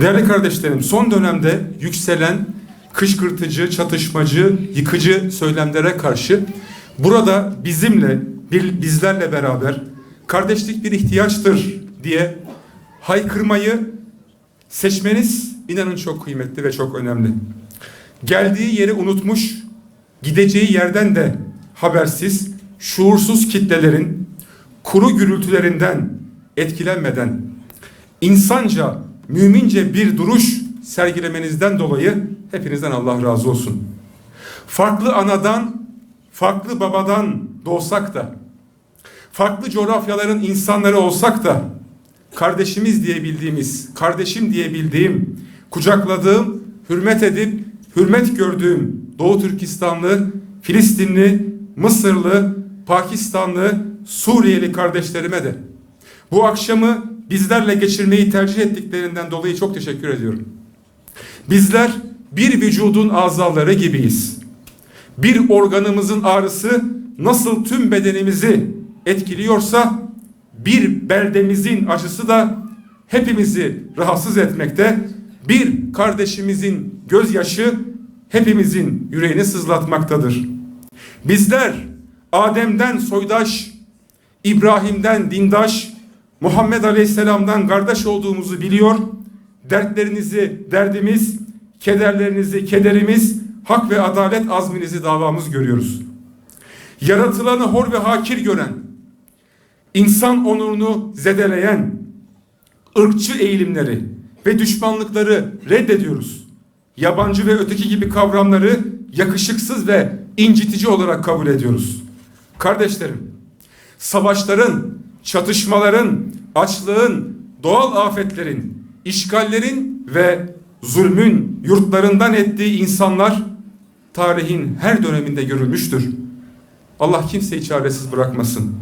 Değerli kardeşlerim, son dönemde yükselen kışkırtıcı, çatışmacı, yıkıcı söylemlere karşı burada bizimle, bir- bizlerle beraber kardeşlik bir ihtiyaçtır diye haykırmayı seçmeniz inanın çok kıymetli ve çok önemli. Geldiği yeri unutmuş, gideceği yerden de habersiz, şuursuz kitlelerin kuru gürültülerinden etkilenmeden insanca, mümince bir duruş sergilemenizden dolayı hepinizden Allah razı olsun. Farklı anadan, farklı babadan doğsak da, farklı coğrafyaların insanları olsak da, kardeşimiz diye bildiğimiz, kardeşim diye bildiğim, kucakladığım, hürmet edip, hürmet gördüğüm Doğu Türkistanlı, Filistinli, Mısırlı, Pakistanlı, Suriyeli kardeşlerime de bu akşamı bizlerle geçirmeyi tercih ettiklerinden dolayı çok teşekkür ediyorum. Bizler bir vücudun azaları gibiyiz. Bir organımızın ağrısı nasıl tüm bedenimizi etkiliyorsa bir beldemizin acısı da hepimizi rahatsız etmekte. Bir kardeşimizin gözyaşı hepimizin yüreğini sızlatmaktadır. Bizler Adem'den soydaş, İbrahim'den dindaş, Muhammed Aleyhisselam'dan kardeş olduğumuzu biliyor. Dertlerinizi derdimiz, kederlerinizi kederimiz, hak ve adalet azminizi davamız görüyoruz. Yaratılanı hor ve hakir gören, insan onurunu zedeleyen, ırkçı eğilimleri ve düşmanlıkları reddediyoruz. Yabancı ve öteki gibi kavramları yakışıksız ve incitici olarak kabul ediyoruz. Kardeşlerim, savaşların, çatışmaların, açlığın, doğal afetlerin, işgallerin ve zulmün yurtlarından ettiği insanlar tarihin her döneminde görülmüştür. Allah kimseyi çaresiz bırakmasın.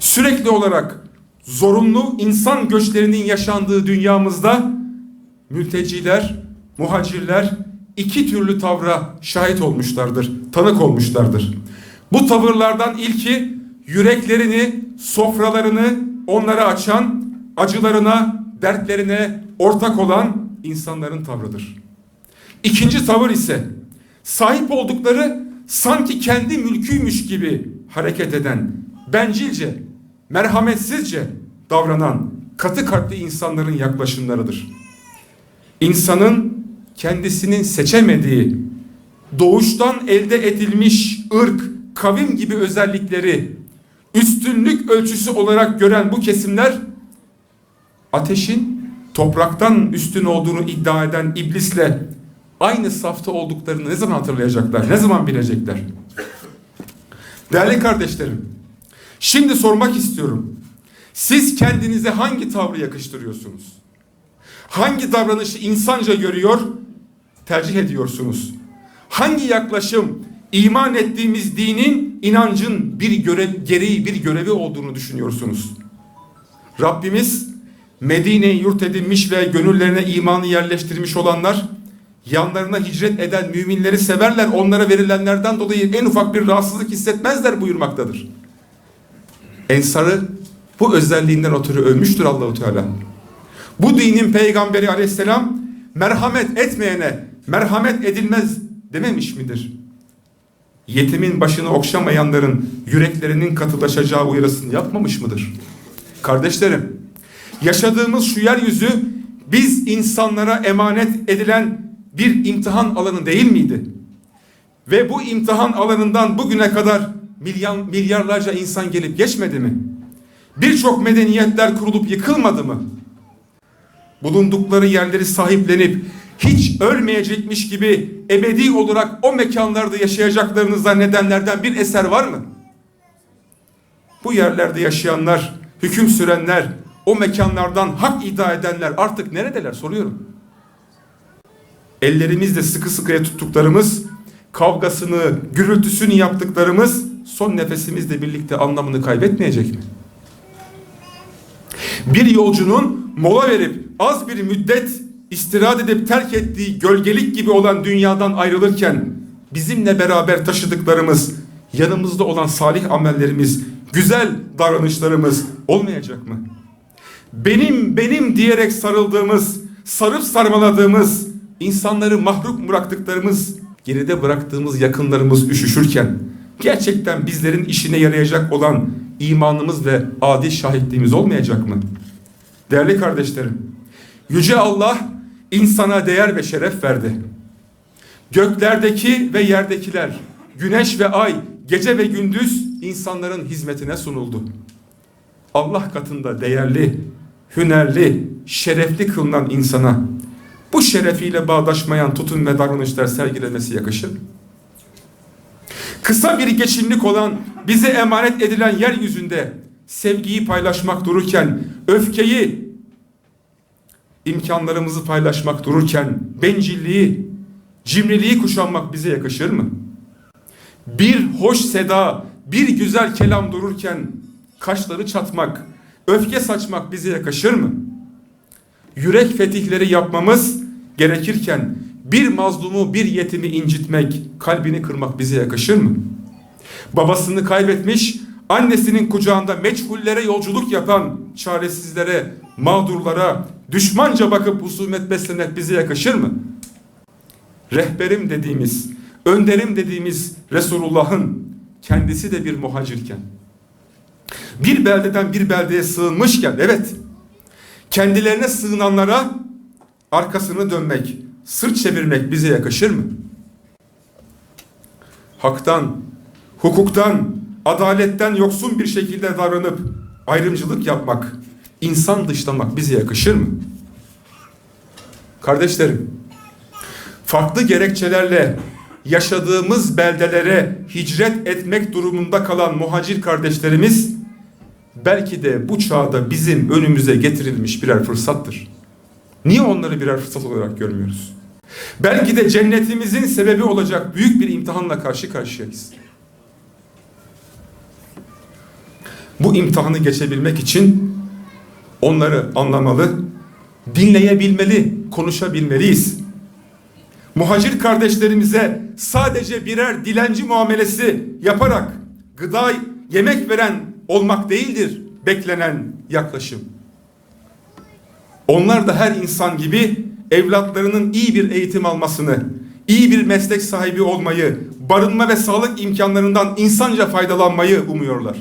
Sürekli olarak zorunlu insan göçlerinin yaşandığı dünyamızda mülteciler, muhacirler iki türlü tavra şahit olmuşlardır, tanık olmuşlardır. Bu tavırlardan ilki yüreklerini, sofralarını onlara açan, acılarına, dertlerine ortak olan insanların tavrıdır. İkinci tavır ise sahip oldukları sanki kendi mülküymüş gibi hareket eden, bencilce, merhametsizce davranan katı kalpli insanların yaklaşımlarıdır. İnsanın kendisinin seçemediği, doğuştan elde edilmiş ırk, kavim gibi özellikleri üstünlük ölçüsü olarak gören bu kesimler ateşin topraktan üstün olduğunu iddia eden iblisle aynı safta olduklarını ne zaman hatırlayacaklar? Ne zaman bilecekler? Değerli kardeşlerim, şimdi sormak istiyorum. Siz kendinize hangi tavrı yakıştırıyorsunuz? Hangi davranışı insanca görüyor, tercih ediyorsunuz? Hangi yaklaşım iman ettiğimiz dinin, inancın bir görev, gereği, bir görevi olduğunu düşünüyorsunuz? Rabbimiz Medine'yi yurt edinmiş ve gönüllerine imanı yerleştirmiş olanlar yanlarına hicret eden müminleri severler. Onlara verilenlerden dolayı en ufak bir rahatsızlık hissetmezler buyurmaktadır. Ensarı bu özelliğinden ötürü övmüştür Allahu Teala. Bu dinin peygamberi aleyhisselam merhamet etmeyene merhamet edilmez dememiş midir? Yetimin başını okşamayanların yüreklerinin katılaşacağı uyarısını yapmamış mıdır? Kardeşlerim, yaşadığımız şu yeryüzü biz insanlara emanet edilen bir imtihan alanı değil miydi? Ve bu imtihan alanından bugüne kadar milyar, milyarlarca insan gelip geçmedi mi? Birçok medeniyetler kurulup yıkılmadı mı? Bulundukları yerleri sahiplenip hiç ölmeyecekmiş gibi ebedi olarak o mekanlarda yaşayacaklarını zannedenlerden bir eser var mı? Bu yerlerde yaşayanlar, hüküm sürenler, o mekanlardan hak iddia edenler artık neredeler soruyorum. Ellerimizle sıkı sıkıya tuttuklarımız, kavgasını, gürültüsünü yaptıklarımız son nefesimizle birlikte anlamını kaybetmeyecek mi? Bir yolcunun mola verip az bir müddet istirahat edip terk ettiği gölgelik gibi olan dünyadan ayrılırken bizimle beraber taşıdıklarımız, yanımızda olan salih amellerimiz, güzel davranışlarımız olmayacak mı? Benim benim diyerek sarıldığımız sarıp sarmaladığımız, insanları mahrum bıraktıklarımız, geride bıraktığımız yakınlarımız üşüşürken gerçekten bizlerin işine yarayacak olan imanımız ve adi şahitliğimiz olmayacak mı? Değerli kardeşlerim, Yüce Allah insana değer ve şeref verdi. Göklerdeki ve yerdekiler, güneş ve ay, gece ve gündüz insanların hizmetine sunuldu. Allah katında değerli, hünerli, şerefli kılınan insana bu şerefiyle bağdaşmayan tutum ve davranışlar sergilemesi yakışır. Kısa bir geçimlik olan bize emanet edilen yeryüzünde sevgiyi paylaşmak dururken öfkeyi imkanlarımızı paylaşmak dururken bencilliği, cimriliği kuşanmak bize yakışır mı? Bir hoş seda, bir güzel kelam dururken kaşları çatmak, öfke saçmak bize yakışır mı? Yürek fetihleri yapmamız gerekirken bir mazlumu, bir yetimi incitmek, kalbini kırmak bize yakışır mı? Babasını kaybetmiş, annesinin kucağında meçhullere yolculuk yapan çaresizlere, mağdurlara düşmanca bakıp husumet beslemek bize yakışır mı? Rehberim dediğimiz, önderim dediğimiz Resulullah'ın kendisi de bir muhacirken, bir beldeden bir beldeye sığınmışken, evet, kendilerine sığınanlara arkasını dönmek, sırt çevirmek bize yakışır mı? Haktan, hukuktan, adaletten yoksun bir şekilde davranıp ayrımcılık yapmak, insan dışlamak bize yakışır mı? Kardeşlerim, farklı gerekçelerle yaşadığımız beldelere hicret etmek durumunda kalan muhacir kardeşlerimiz belki de bu çağda bizim önümüze getirilmiş birer fırsattır. Niye onları birer fırsat olarak görmüyoruz? Belki de cennetimizin sebebi olacak büyük bir imtihanla karşı karşıyayız. Bu imtihanı geçebilmek için onları anlamalı, dinleyebilmeli, konuşabilmeliyiz. Muhacir kardeşlerimize sadece birer dilenci muamelesi yaparak gıda, yemek veren olmak değildir beklenen yaklaşım. Onlar da her insan gibi evlatlarının iyi bir eğitim almasını, iyi bir meslek sahibi olmayı, barınma ve sağlık imkanlarından insanca faydalanmayı umuyorlar.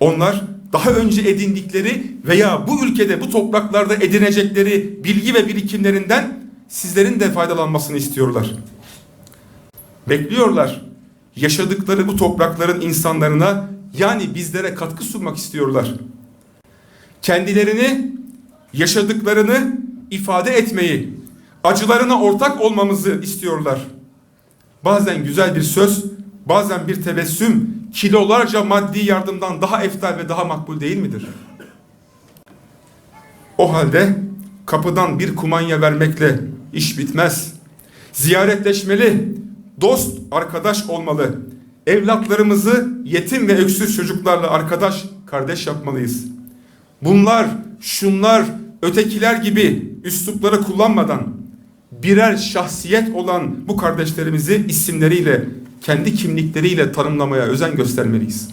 Onlar daha önce edindikleri veya bu ülkede bu topraklarda edinecekleri bilgi ve birikimlerinden sizlerin de faydalanmasını istiyorlar. Bekliyorlar. Yaşadıkları bu toprakların insanlarına yani bizlere katkı sunmak istiyorlar. Kendilerini, yaşadıklarını ifade etmeyi, acılarına ortak olmamızı istiyorlar. Bazen güzel bir söz, bazen bir tebessüm, kilolarca maddi yardımdan daha eftal ve daha makbul değil midir? O halde kapıdan bir kumanya vermekle iş bitmez. Ziyaretleşmeli, dost, arkadaş olmalı. Evlatlarımızı yetim ve öksüz çocuklarla arkadaş, kardeş yapmalıyız. Bunlar, şunlar, ötekiler gibi üslupları kullanmadan birer şahsiyet olan bu kardeşlerimizi isimleriyle, kendi kimlikleriyle tanımlamaya özen göstermeliyiz.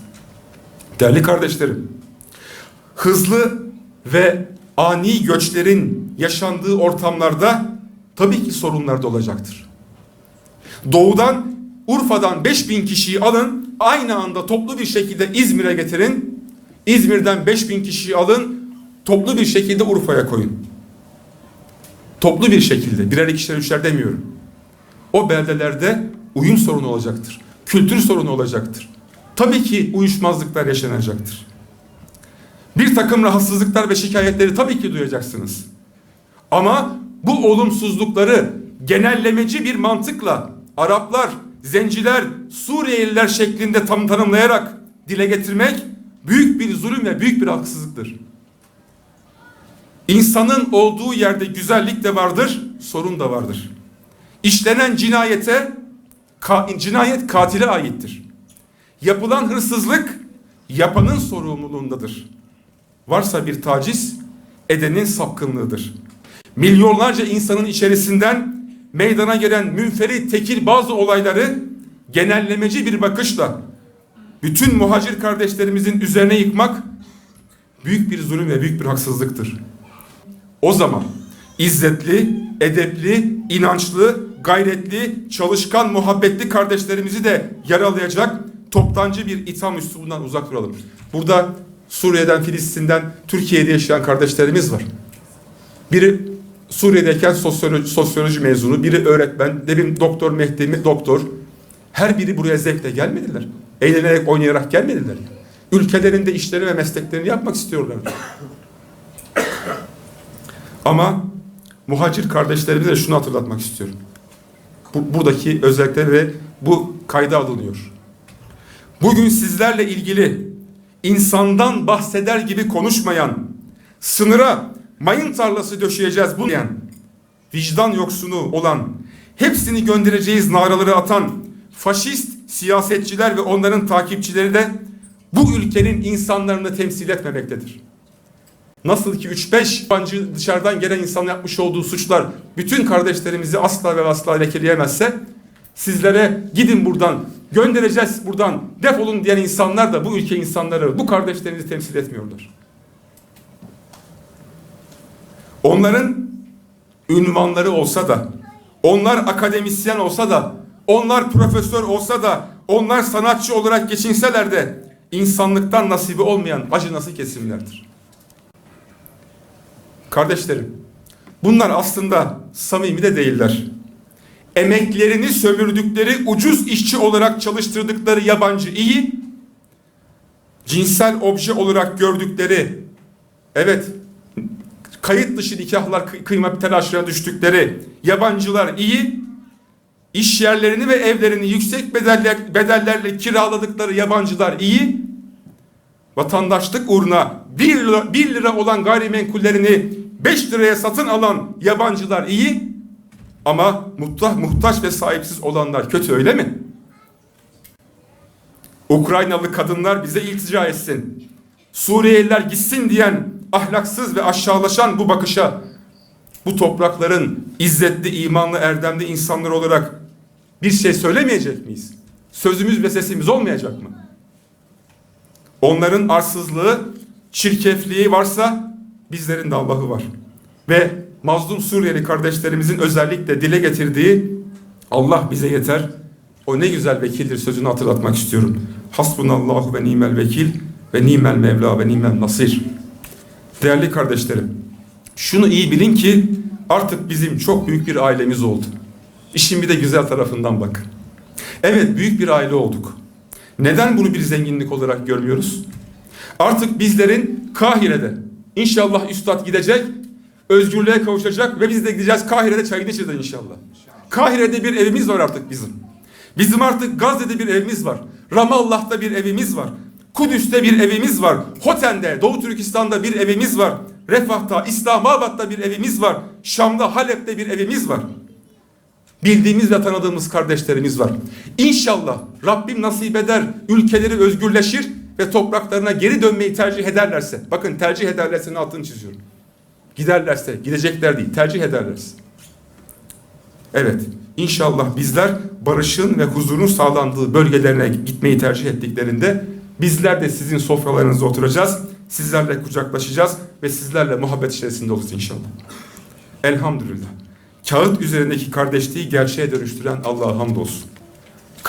Değerli kardeşlerim, hızlı ve ani göçlerin yaşandığı ortamlarda tabii ki sorunlar da olacaktır. Doğudan Urfa'dan 5000 kişiyi alın, aynı anda toplu bir şekilde İzmir'e getirin. İzmir'den 5000 kişiyi alın, toplu bir şekilde Urfa'ya koyun. Toplu bir şekilde, birer ikişer üçer demiyorum. O beldelerde uyum sorunu olacaktır. Kültür sorunu olacaktır. Tabii ki uyuşmazlıklar yaşanacaktır. Bir takım rahatsızlıklar ve şikayetleri tabii ki duyacaksınız. Ama bu olumsuzlukları genellemeci bir mantıkla Araplar, Zenciler, Suriyeliler şeklinde tam tanımlayarak dile getirmek büyük bir zulüm ve büyük bir haksızlıktır. İnsanın olduğu yerde güzellik de vardır, sorun da vardır. İşlenen cinayete ka, cinayet katile aittir. Yapılan hırsızlık yapanın sorumluluğundadır. Varsa bir taciz edenin sapkınlığıdır. Milyonlarca insanın içerisinden meydana gelen münferit tekil bazı olayları genellemeci bir bakışla bütün muhacir kardeşlerimizin üzerine yıkmak büyük bir zulüm ve büyük bir haksızlıktır. O zaman izzetli, edepli, inançlı, gayretli, çalışkan, muhabbetli kardeşlerimizi de yaralayacak toptancı bir itham üslubundan uzak duralım. Burada Suriye'den, Filistin'den, Türkiye'de yaşayan kardeşlerimiz var. Biri Suriye'deyken sosyoloji, sosyoloji mezunu, biri öğretmen, bileyim doktor, Mehdi, doktor. Her biri buraya zevkle gelmediler. Eğlenerek, oynayarak gelmediler. Ülkelerinde işleri ve mesleklerini yapmak istiyorlar. Ama muhacir kardeşlerimize de şunu hatırlatmak istiyorum. Bu, buradaki özellikle ve bu kayda alınıyor. Bugün sizlerle ilgili insandan bahseder gibi konuşmayan, sınıra mayın tarlası döşeyeceğiz bu diyen, vicdan yoksunu olan, hepsini göndereceğiz naraları atan, faşist siyasetçiler ve onların takipçileri de bu ülkenin insanlarını temsil etmemektedir. Nasıl ki 3-5 yabancı dışarıdan gelen insan yapmış olduğu suçlar bütün kardeşlerimizi asla ve asla lekeleyemezse sizlere gidin buradan göndereceğiz buradan defolun diyen insanlar da bu ülke insanları bu kardeşlerinizi temsil etmiyorlar. Onların ünvanları olsa da onlar akademisyen olsa da onlar profesör olsa da onlar sanatçı olarak geçinseler de insanlıktan nasibi olmayan acınası kesimlerdir. Kardeşlerim, bunlar aslında samimi de değiller. Emeklerini sömürdükleri, ucuz işçi olarak çalıştırdıkları yabancı iyi, cinsel obje olarak gördükleri, evet, kayıt dışı nikahlar kı- kıyma telaşına düştükleri yabancılar iyi, iş yerlerini ve evlerini yüksek bedeller, bedellerle kiraladıkları yabancılar iyi, vatandaşlık uğruna 1 lira, 1 lira olan gayrimenkullerini 5 liraya satın alan yabancılar iyi ama muhtaç, muhtaç ve sahipsiz olanlar kötü öyle mi? Ukraynalı kadınlar bize iltica etsin. Suriyeliler gitsin diyen ahlaksız ve aşağılaşan bu bakışa bu toprakların izzetli, imanlı, erdemli insanlar olarak bir şey söylemeyecek miyiz? Sözümüz ve sesimiz olmayacak mı? Onların arsızlığı, çirkefliği varsa bizlerin de Allah'ı var. Ve mazlum Suriyeli kardeşlerimizin özellikle dile getirdiği Allah bize yeter. O ne güzel vekildir sözünü hatırlatmak istiyorum. Hasbunallahu ve nimel vekil ve nimel mevla ve nimel nasir. Değerli kardeşlerim, şunu iyi bilin ki artık bizim çok büyük bir ailemiz oldu. İşin bir de güzel tarafından bak. Evet büyük bir aile olduk. Neden bunu bir zenginlik olarak görmüyoruz? Artık bizlerin Kahire'de inşallah üstad gidecek, özgürlüğe kavuşacak ve biz de gideceğiz Kahire'de çayını içeceğiz inşallah. Kahire'de bir evimiz var artık bizim. Bizim artık Gazze'de bir evimiz var. Ramallah'ta bir evimiz var. Kudüs'te bir evimiz var. Hoten'de, Doğu Türkistan'da bir evimiz var. Refah'ta, İslamabad'da bir evimiz var. Şam'da, Halep'te bir evimiz var. Bildiğimiz ve tanıdığımız kardeşlerimiz var. İnşallah Rabbim nasip eder, ülkeleri özgürleşir ve topraklarına geri dönmeyi tercih ederlerse, bakın tercih ederlerse altını çiziyorum. Giderlerse, gidecekler değil, tercih ederlerse. Evet, inşallah bizler barışın ve huzurun sağlandığı bölgelerine gitmeyi tercih ettiklerinde bizler de sizin sofralarınızda oturacağız, sizlerle kucaklaşacağız ve sizlerle muhabbet içerisinde olacağız inşallah. Elhamdülillah. Kağıt üzerindeki kardeşliği gerçeğe dönüştüren Allah'a hamdolsun.